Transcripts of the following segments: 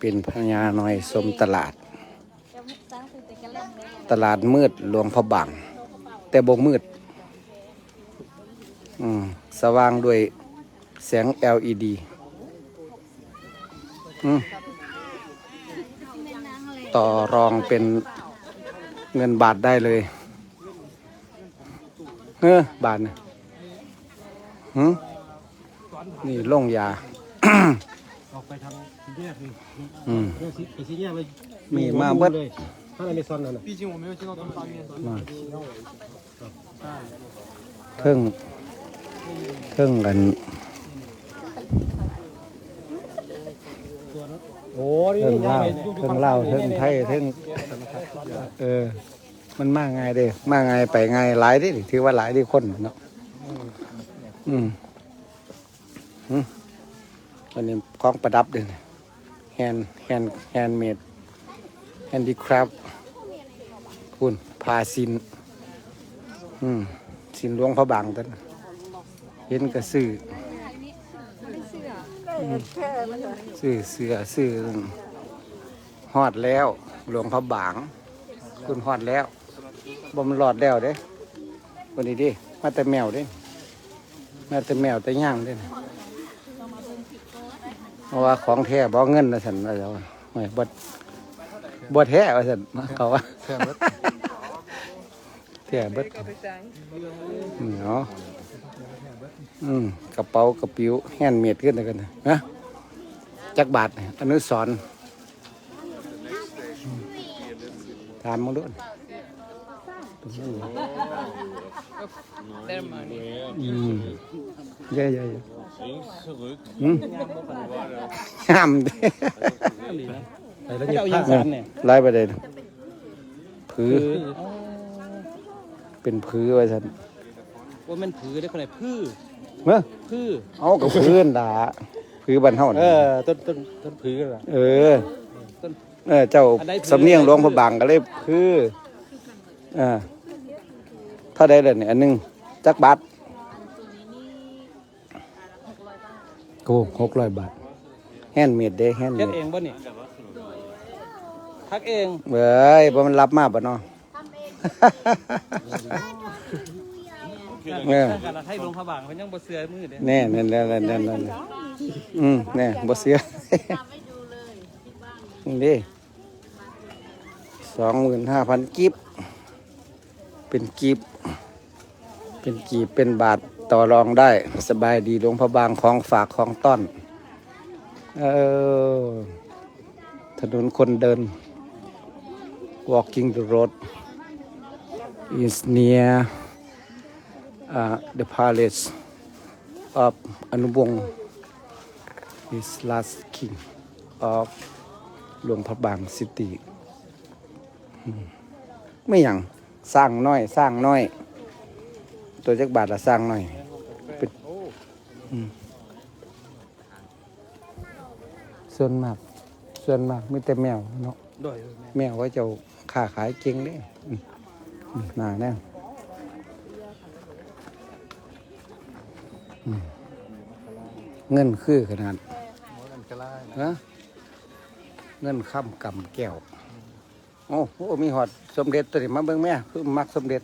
เป็นพญาน้อยสมตลาดจะสร้างตื่นแต่กันแล้วเลยตลาดมืดหลวงพระบาง แต่บ่มืด อืม สว่างด้วยแสง LED อืมต่อรองเป็นเงินบาทได้เลยเฮ้อบาทเนี่ยหืมนี่โล่งยา ออกไปทางสี่ แยกนี่ อืม เรื่องสิไปสี่แยกเลย มีมาเบิด เลยถ้าอเมซอนนั่นน่ะ 毕竟我没有见到他们发面。 มาเทิงเทิงกัน โอ้นี่ เทิง ย่า เล่าว ไป เทิงเล่าวเทิงไทยเทิงเออ มันมาไงายเด้มาไงายไปไงายหลายเดิถือว่าหลายที่คนเนาะอืมอืมอันนี้ของประดับเด้ แฮนแฮนแฮนเมดแฮนดี้คราฟคุณพาสิน อืม สินหลวงพระบางตันเห็นกระสือซื้อเสือซื้อฮอดแล้ว หลวงพระบาง คุณฮอดแล้วบ่มันหลอดแล้วเด้วันนี้ดิมาแต่แมวเด้มาแต่แมวแต่ย่างเด้ เพราะว่าของแท้บ่เงินนะสันว่าเจ้าไม่บ่บ่แท้ว่าสันเขาว่าแท้เบิดแท้เบิดเนาะอืมกระเป๋ากระปิวแฮนด์เมดขึ้นเลยกันนะจักบาทอนุสรถามมึงด้วยอืมเยอะๆ อืมงามเด้ไปแล้วเนี่ยผ้าไล่ประเด็นผือ เป็นผือไว้สันว่ามันผือได้คนไหนพืชเมื่อพืชเอากับพื้นด่าผือบันเท่าเอน่ะอต้นต้นต้นผือกันเหรอเออ ต้น เออเจ้าอันใดผือ สำเนียงหลวงพระบางก็เลยคือเอ่าเท่าใดเลยเนี่ยอันหนึงจักบาท โอ้หกร้อยบาท แฮนด์เมดเด้แฮนด์เมเฮ็ดดเองบ่เนี่ยทักเองเว้ยบ่มันรับมาบ่เนาะเออถ้าการละไทยลงพระบางเขายังบ่เสือมือเด้แน่แน่แน่แน่แน่แน่แน่อืมแน่บ่เสียนี่สองหมื่นห้าพันกิบเป็นกิบเป็นกีบเป็นบาท ต่อรองได้ สบายดีหลวงพระบางของฝากของต้อนเออถนนคนเดิน walking the road is near uh, the palace of อนุวงศ์ is last king of หลวงพระบางซิตี้ไม่อย่างสร้างน้อย สร้างน้อย ตัวจักบาทละสร้างน้อย ส่วนมาก ส่วนมากมีแต่แมวเนาะโดยแมวว่าเจ้าค้าขายเก่งเด้อืมอืมน่าแน่อืมเงินคือขนาดฮะเงินค้ำกำแก้ว โอ้โหมีหอดสมเด็จตัวนี้มาเบิ่งแม่คือมักสมเด็จ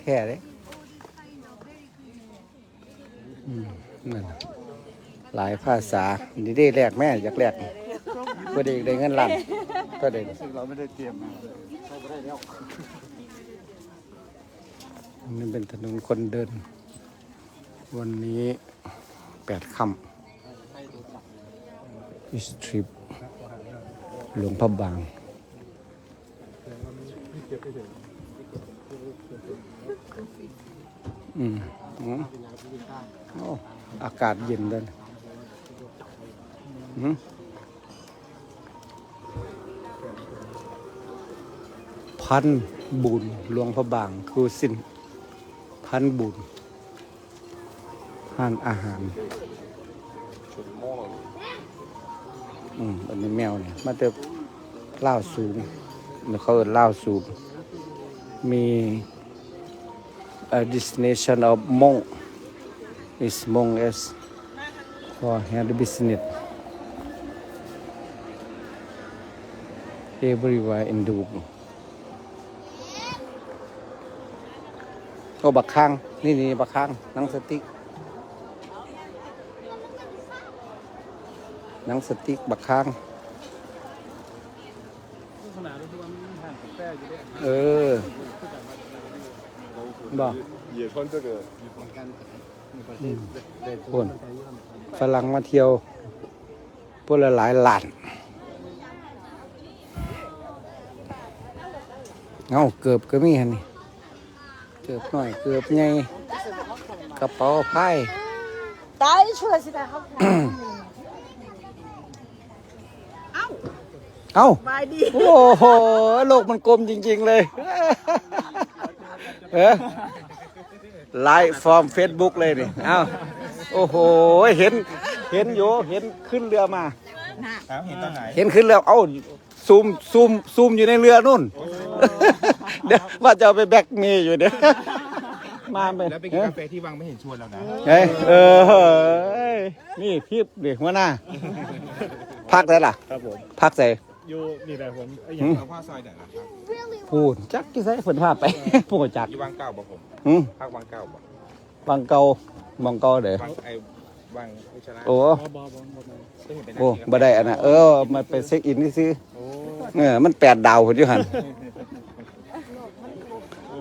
แท้เลยอืม นั่นน่ะหลายภาษานี่ได้แลกแม่อยากแลกก็ได้ได้เงินล้านก็ได้เราไม่ได้เตรียมมานี่เป็นถนนคนเดิน วันนี้แปดค่ำอิสทริปหลวงพระบางอืมอืมโอ้ อากาศเย็นเลยพันบุญหลวงพระบางคือสิ้นพันบุญห้านอาหารอืมอันนี้แมวเนี่ยมาเจอเล่าสูงเขาเอินเล่าสูงมี a destination of Mong is Mong as for hand business everywhere in do ก็บักข้าง นี่นี่บักข้างหนังสติ๊กหนังสติ๊กบักข้าง ขนาดรู้ว่ามันห่างกับแป้อยู่ด้วย เออบอก 也穿这个， คนฝรั่งมาเที่ยวพวกละหลายล้านเอาเกือบก็มีฮะนี่ เกือบหน่อยเกือบไงกระเป๋าไพ่ตายช่วยสิตาเขาเอ้าบายดีโอ้โหโลกมันกลมจริง ๆ เลย เออ ไลฟ์ฟอร์มเฟซบุ๊กเลยนี่เอ้าโอ้โหเห็นเห็นอยู่เห็นขึ้นเรือมาเห็นตอนไหน เห็นขึ้นเรือเอ้าซูมซูมซูมอยู่ในเรือนู่น เดี๋ยวว่าจะเอาไปแบล็กเมย์อยู่เดี๋ยวมาไปแล้วไปกินกาแฟที่วังไม่เห็นชวนเรานะเฮ้ยเออเฮ้ยนี่ทิพย์ดิหัวหน้าพักได้ล่ะ ครับผมพักใส่ อยู่นี่แหละผมไอ้หืมเอาผ้าซอยไหนล่ะครับพูดจักกี่ใส่ฝนพาไปพูดจักอยู่วังเก่าบ่ผมหืมภาควังเก่าบ่บางเกาบางเกาเด้อวังไอ้วังอุชนะโอ้บอบอบอบอก็เห็นเป็นโอ้บ่ได้อันน่ะเออ มันไปเช็คอินนี่ซื้อโอ้เออมันแปดดาวพุ่นอยู่หั่น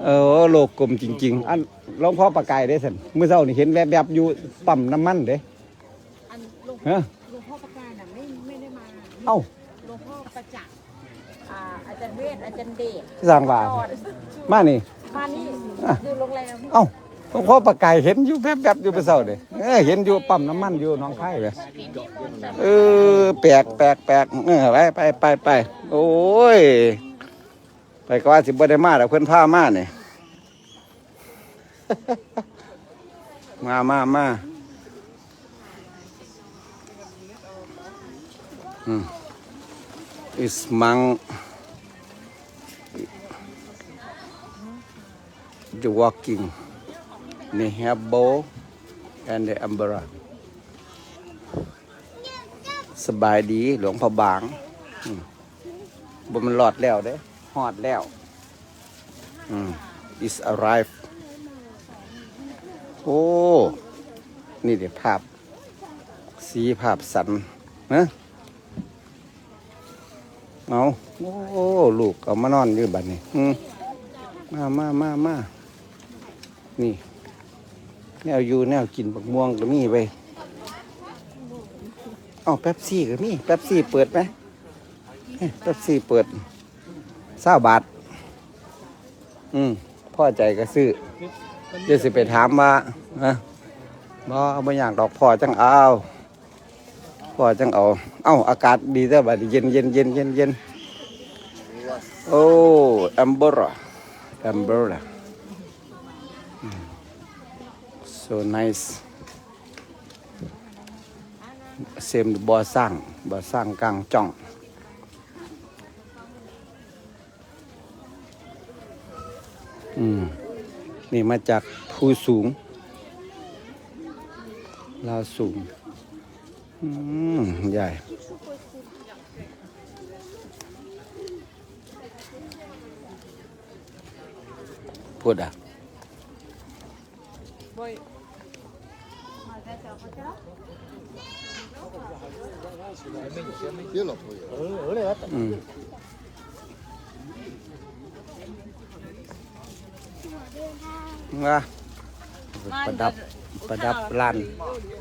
เออโลกกลมจริง ๆ อันหลวงพ่อประกายได้สั่นมื้อเช้านี่เห็นแวบๆอยู่ปั๊มน้ำมันเด้อันหลวงฮะหลวงพ่อประการน่ะไม่ไม่ได้มาเอ้า หลวงพ่อประจักษ์อ่าอา จารย์เวทอาจารย์เดชสร้างว่าต่อมานี่ มานี่อะ อยู่โรงแรมเอ้าหลวงพ่อประกายเห็นอยู่แวบๆอยู่มื้อเช้าเด้เออเห็นอยู่ปั๊มน้ำมันอยู่หนองคายเด้เออแปลกแปลกแปลกเออไปไปไปไปโอ้ย ไปก็ว่าสิบ่ได้มาแต่เพิ่นพามาเนี่ย มามามาอืม is mang the walking the habo and the Umbra สบายดีหลวงพระบางบมันหลอดแล้วเด้หอดแล้วอืม is arrived โอ้ นี่เดี๋ยวภาพ สีภาพสันนะเอาโอ้ ลูกเอามานอนอยู่บัดนี้อืมมามามามา นี่ แนวอยู่แนวกินบักม่วงก็มีไปเอาแป๊บซี่ก็มีแป๊บซี่เปิดไหมแป๊บซี่เปิดเศร้าบาท อืมพ่อใจก็ซื้อเดี๋ยวสิไปถามว่าฮะบ่เอาบ่อยากดอกพ่อจังเอาพ่อจังเอา เอ้าอากาศดีแต่บัดนี้เย็นเย็นเย็นเย็นเย็นโอ้แอมเบอร์แอมเบอร์ so nice เซมบ่อสร้างบ่อสร้างกลางจ่อง อืม นี่มาจากภูสูง ลาวสูง อืม ใหญ่พูดอะ อืมว่าประดับประดับร้าน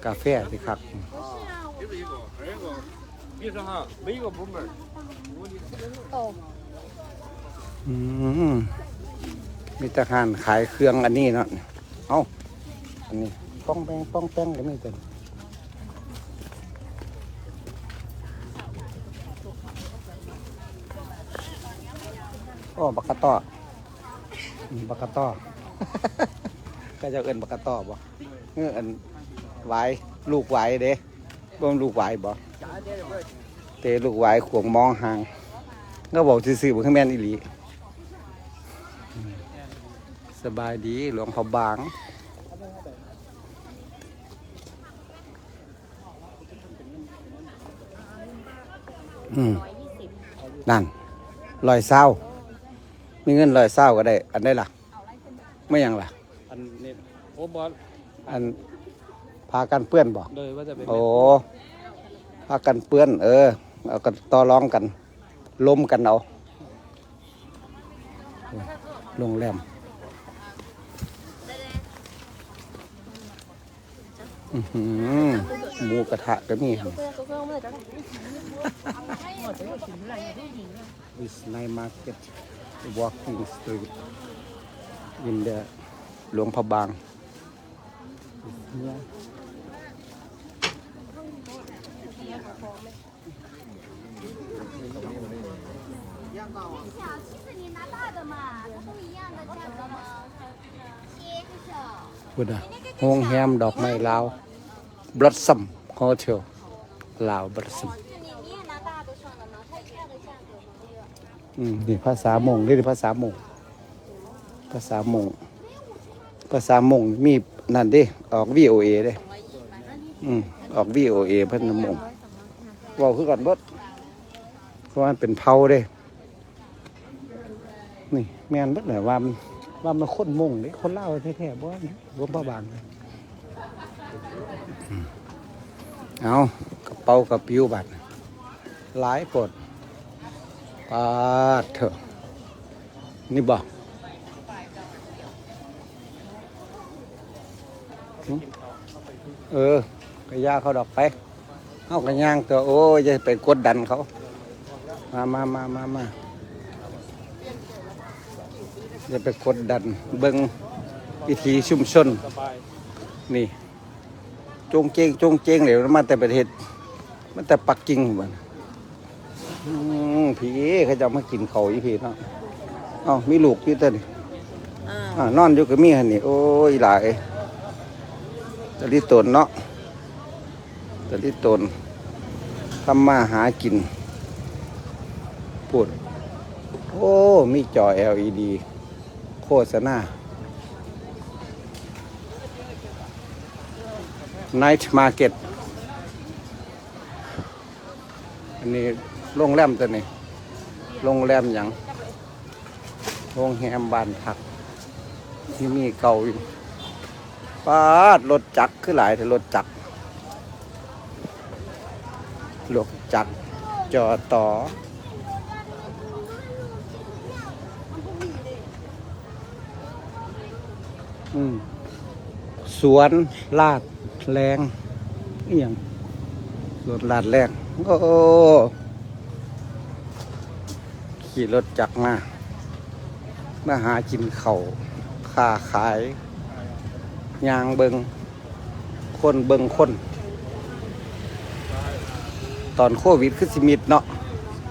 กาแฟสิครับอืมมีทหารขายเครื่องอันนี้เนาะ เอาอันนี้ ป้องแป้งป้องแป้งก็มีแต่โอ้บักกะต้ออืมบักกะต้อก็จะเอินบักกะต้อบ่เอออันไหวายลูกไหวายเด้บ่มลูกไหวายบ่เตะลูกไหวายขวงมองห่างก็บอกซื่อๆบ่คือแม่นอีหลีอืมสบายดีหลวงพ่อบาง อืมนั่นลอยเศร้ามีเงินลอยเศร้าก็ได้ อันได้ล่ะ ไม่หยังล่ะ อันนี้โอ้บอสอันพากันเปื้อนบอก โดยว่าจะเป็นโอ้พากันเปื้อน เออ เอากันต่อรองกันล้มกันเอาโรงแรมอื้อ หมูกระทะก็มีครับวิสไนมาร์เก็ต walking street in the หลวงพะบาง คุณอะโฮงแฮมดอกไม้ลาว บรัดซัมโอเทลลาวบรัดซัมอืมนี่ภาษามงนี่ภาษามงภาษามงภาษามงมีนั่นดิออกวีโอเอเด้อืมออกวีโอเอพันนมงว่าคือก่อนบดเพราะว่าเป็นเผาเด้นี่แม่นบดแหละว่าว่ามันคนมงเด้คนเล่าแท้ๆบ่ว่าบ่บาง เอากระเป๋ากระปิวบัตรหลายปดปาดเถอะนี่บอกเออกระยาเขาดอกไปเอากระย่างตัวโอ้ยจะไปกดดันเขา มามามามามาจะไปกดดันเบิงวิธีชุมชนนี่ จงเจงจงเจงเหลวมาแต่ประเทศมันแต่ปักกิ่งบ้านอืมผีเขาจะเอามากินเขาอีผีเนาะเอ้ามีลูกอยู่ตัวนี่อ่านอนอยู่กับมีหันนี่โอ้ยหลายตะลิตนเนาะตะลิตนทำมาหากินพูดโอ้ มีจอ LED โฆษณา Night Market อันนี้โรงแรมตัวนี้โรงแรมหยังโรงแรมบ้านพัก ที่มีเก่าอยู่ปาดรถจักรคือหลายแต่รถจักรรถจักรจอต่อสวนลาด แรงอหย่างสวนลาดแรงโอ้ขี่รถจักรมามาหากินเขาวค้าขายยางเบิงคนเบิงคน ตอนโควิดคือสิมิดเนาะ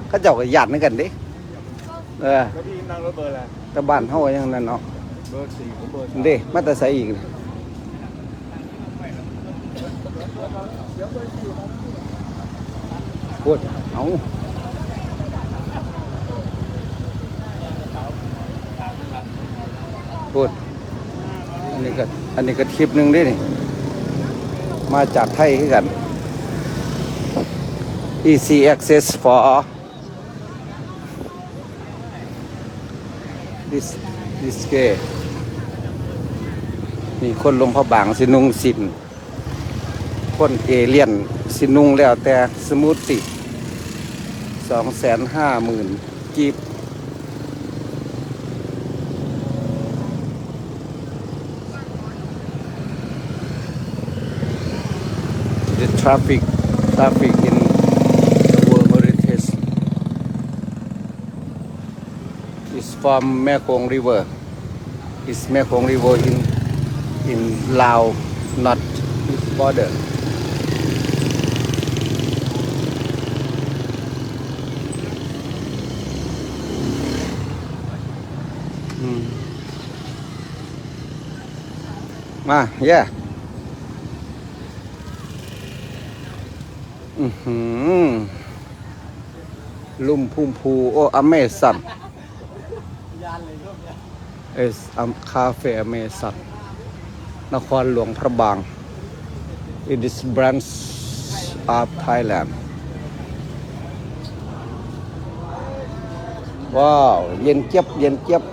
เขาเจ้าก็หยาดเหมือนกันเดิเออแล้วพี่นั่งรถเบอร์อะไรแต่บ้านเฮาก็ยังนั่นเนาะเบอร์สี่ผมเบอร์เด้มาแต่ใส่อีกนี่ พูดเอาพูดอันนี้ก็อันนี้ก็ทริปหนึ่งด้นี่ มาจากไทยกัน easy access for this this gate นี่คนลงพระบางสินุงสิน คนเอเลียนสินุงแล้วแต่สมูทติสองแสนห้าหมื่นกีบ the traffic traffic in the World Heritage is from Mekong River is Mekong River in in Laos, not border. มา yeah อือหือลุ่มพุ่มพู โอ้อเมซัน is um, Cafe Amazon นนครหลวงพระบาง It is branch of Thailand ว้าว เย็นเจี๊ยบ เย็นเจี๊ยบ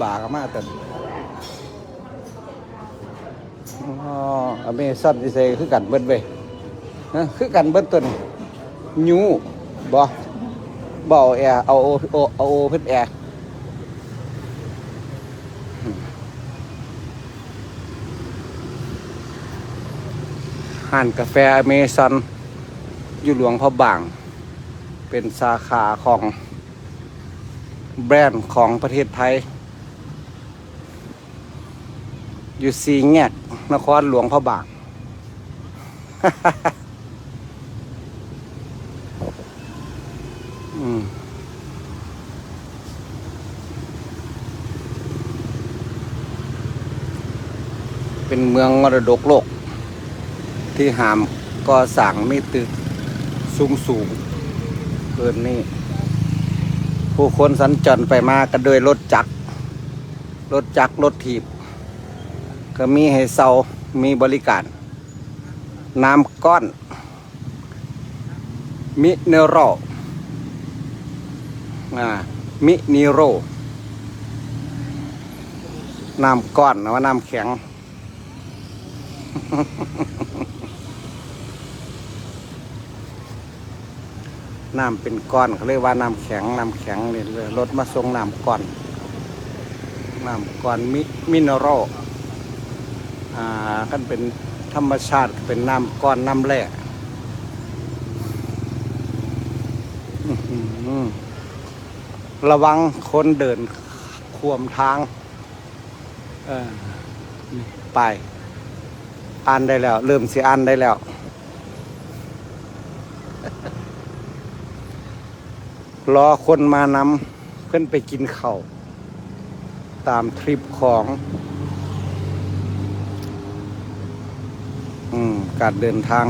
มแล้วก็ครูบาก็มาแต่อ๋ออเมซอนดิเซคือกันเบิดเว้ยฮะคือกันเบิดตัวนี้ยูบ่บ่เอาแอร์เอาโอเอาโอเพิ่นแอร์ห้านกาแฟอเมซอนอยู่หลวงพระบาง เป็นสาขาของแบรนด์ของประเทศไทย อยู่สีแงกนครหลวงพระบางอืมเป็นเมืองมรดกโลก ที่หามก่อสั่งไม่ตึกสูงสูงเกินนี่ผู้คนสัญจรไปมากันโดยรถจักรรถจักรรถถีบ ก็มีให้เซามีบริการ น้ำก้อน มิเนโรอ่ามินิโรน้ำก้อนนะว่าน้ำแข็ง น้ำเป็นก้อนเขาเรียกว่าน้ำแข็ง น้ำแข็งนี่เลยรถมาส่งน้ำก้อน น้ำก้อนมิมินโร อ่ากันเป็นธรรมชาติเป็นน้ำก้อนน้ำแร่อื้อหือระวังคนเดินขวมทางไปอ่านได้แล้ว เริ่มสิอ่านได้แล้ว รอคนมานำเพื่อนไปกินข้าวตามทริปของ อืม การเดินทาง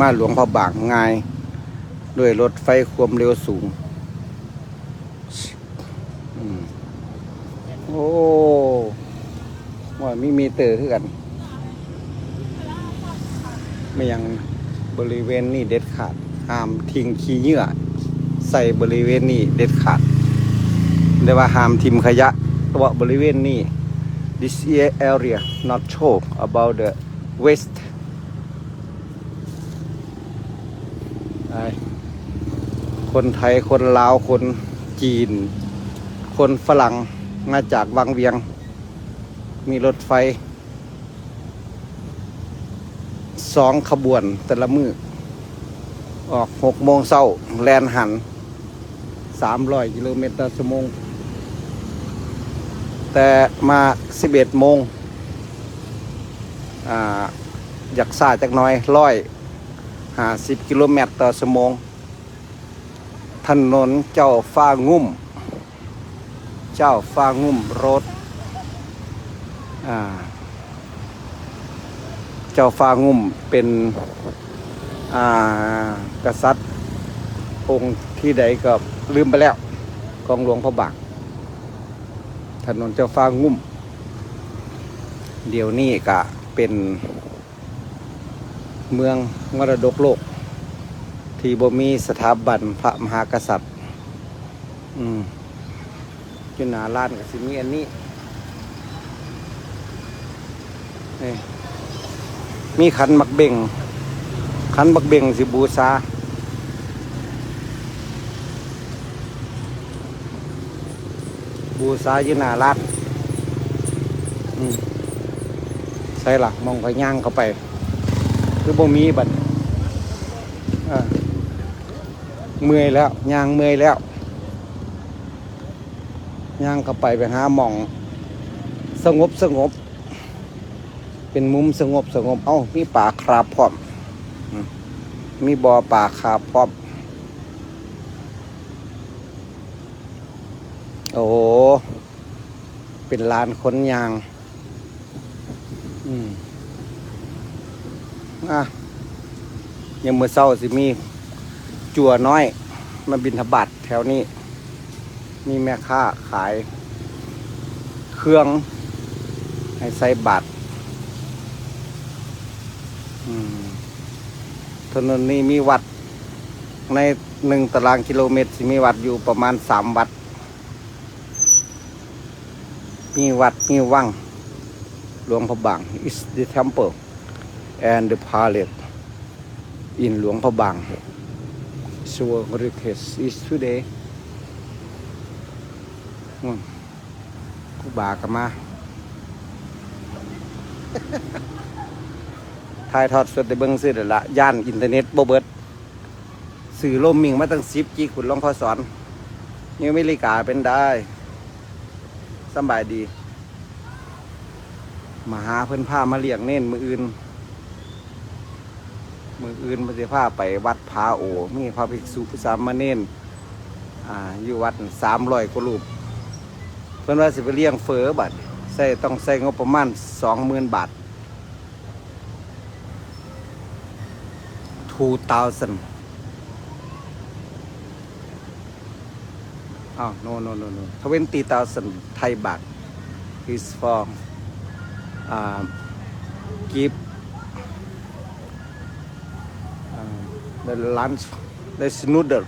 มาหลวงพระบางง่าย ด้วยรถไฟความเร็วสูงโอ้ว่ามีมีเตอร์คือกันไม่ยังบริเวณนี้เด็ดขาดห้ามทิ้งขี้เหงื่อใส่บริเวณนี้เด็ดขาดเรียกว่าห้ามทิมขยะตัวบริเวณนี้ this area not show about the waste ไอ้ คนไทยคนลาวคนจีน คนฝรั่งมาจากวังเวียง มีรถไฟสองขบวนแต่ละมือออกหกโมงเช้าแลนหันสามร้อยกิโลเมตรต่อชั่วโมง แต่มาสิบเอ็ดโมงอยากซาจากน้อยร้อยห้าสิบกิโลเมตรต่อชั่วโมง ถนนเจ้าฟ้างุ่ม เจ้าฟ้างุ่มรถเจ้าฟ้างุ่มเป็นอากษัตริย์องค์ที่ใดก็ลืมไปแล้วกองหลวงพระบางถนนเจ้าฟ้างุ่ม เดี๋ยวนี้ก็เป็นเมืองมรดกโลก ที่บ่มีสถาบันพระมหากษัตริย์ อืมจุนาล้านกับสิมีอันนี้นี่มีขันมักเบ่ง ขันบักเบ่งสิบูชาบูชาอยู่หน้ารัดอืมใส่หลักมองไปย่างเข้าไป คือบ่มีบัดอ่า เมื่อยแล้วยางเมื่อยแล้วยางเข้าไปไปหาหมองสงบสงบ เป็นมุมสงบสงบ เอ้ามีป่าคราบพร้อม มีบ่อป่าคาบพร้อม โอ้โหเป็นลานขนยาง อืมอะยังมือเศร้าสิมี จัวน้อย มาบินทบาทแถวนี้มีแม่ค้าขาย เครื่อง ให้ใส่บาทถนนนี้มีวัด ในหนึ่งตารางกิโลเมตรมีวัดอยู่ประมาณสามวัด มีวัดมีวังหลวงพระบาง is the temple and the palace in หลวงพระบาง so heritage is today อืมครูบากันมา ถ่ายทอดสดในเบิ้งซื้อเดี๋ยวละย่านอินเทอร์เน็ตโบเบิดสื่อล่มมิงมาตั้งสิบจีขุนลวงพ่อสอนนิวอเมริกาเป็นได้สบายดี มาหาเพิ่อนผ้ามาเลี้ยงเน้นมืออื่น มืออื่นมันจะพาไปวัดพาโอ มีพระภิกษุสามเณรอ่าอยู่วัดสามร้อยกว่ารูปเพิ่นว่าสิไปเลี้ยงเฟอบัดใส่ต้องใส่งบประมาณสองหมื่นบาท two thousand อ้าว no no no no twenty thousand Thai baht is for um, give the lunch the noodle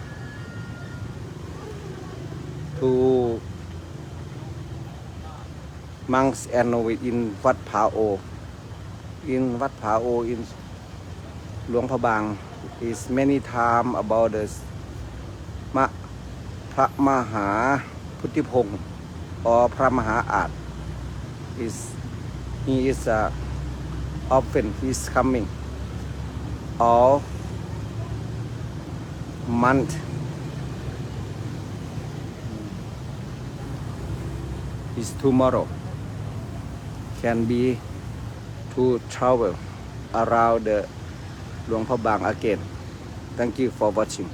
to monks and novice in Wat Phao in Wat Phao in หลวงพระบาง is many time about the มะพระมหาพุทธิพงศ์ or พระมหาอาจ is he is uh, often he is coming all month is tomorrow can be to travel around the หลวงพระบาง again thank you for watching